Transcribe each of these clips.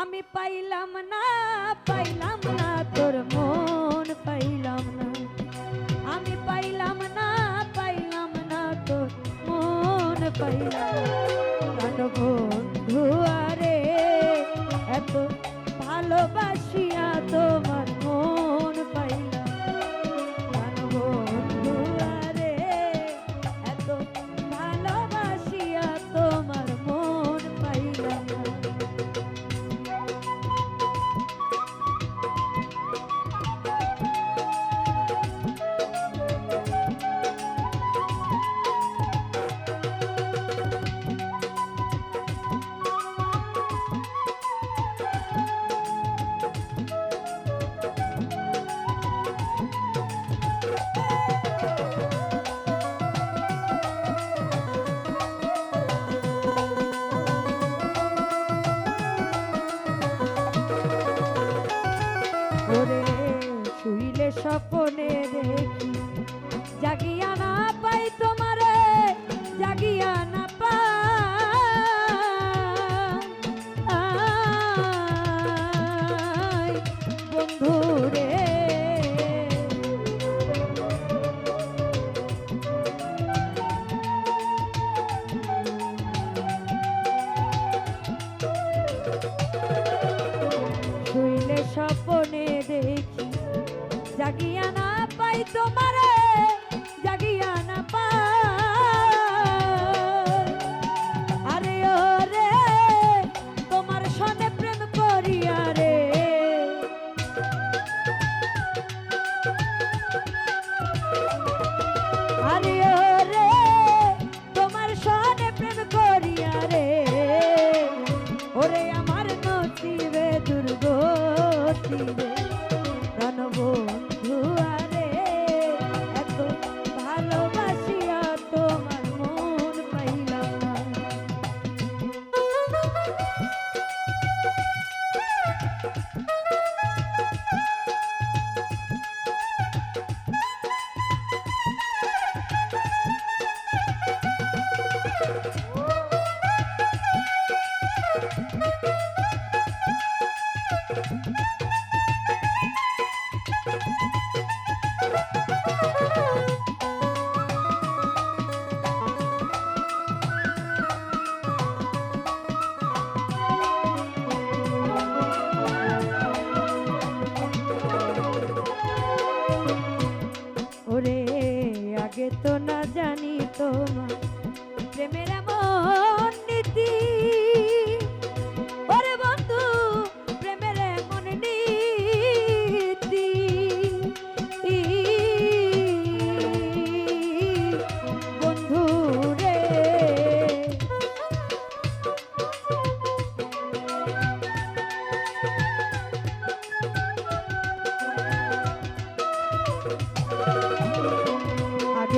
আমি পাইলাম না পাইলাম না তোর মন, পাইলাম না। আমি পাইলাম না পাইলাম না তোর মন, পাইলাম কেন বন্ধু আরে, এত ভালোবাসিয়া তোমার ওরে শুইলে স্বপনে দেখি জাগিয়া না পাইতো জাগিয়া না পাই তোমারে।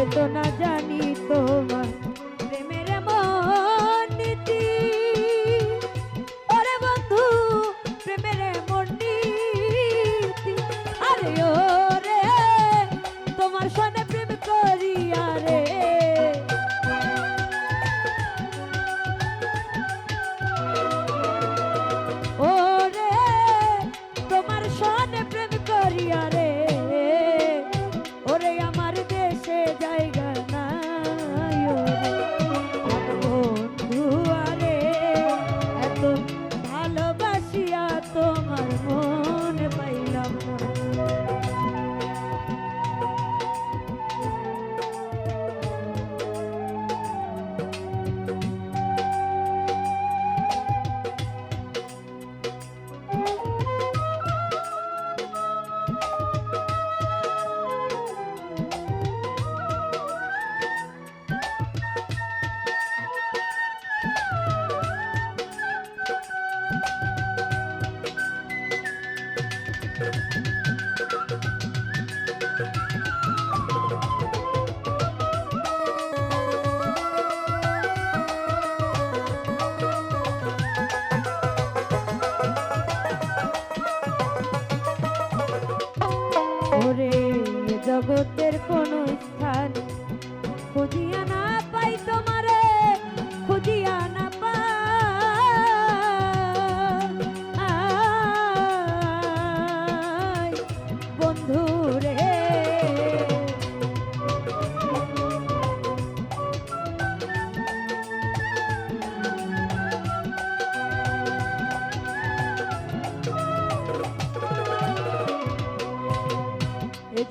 বেদনা জানি তোমার জগতের কোন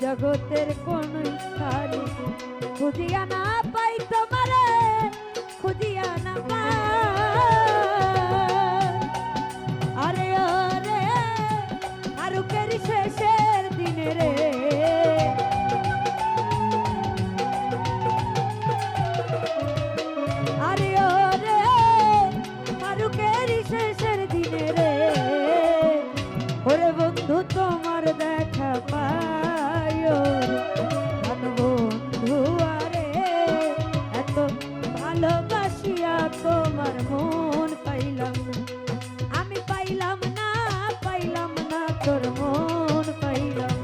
জগতের কোন স্থানে খুঁজিয়া না পাই তোমারে খুঁজিয়া না ভালোবাসিয়া তোমার মন পাইলাম। না আমি পাইলাম না পাইলাম না তোর মন পাইলাম।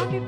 আমি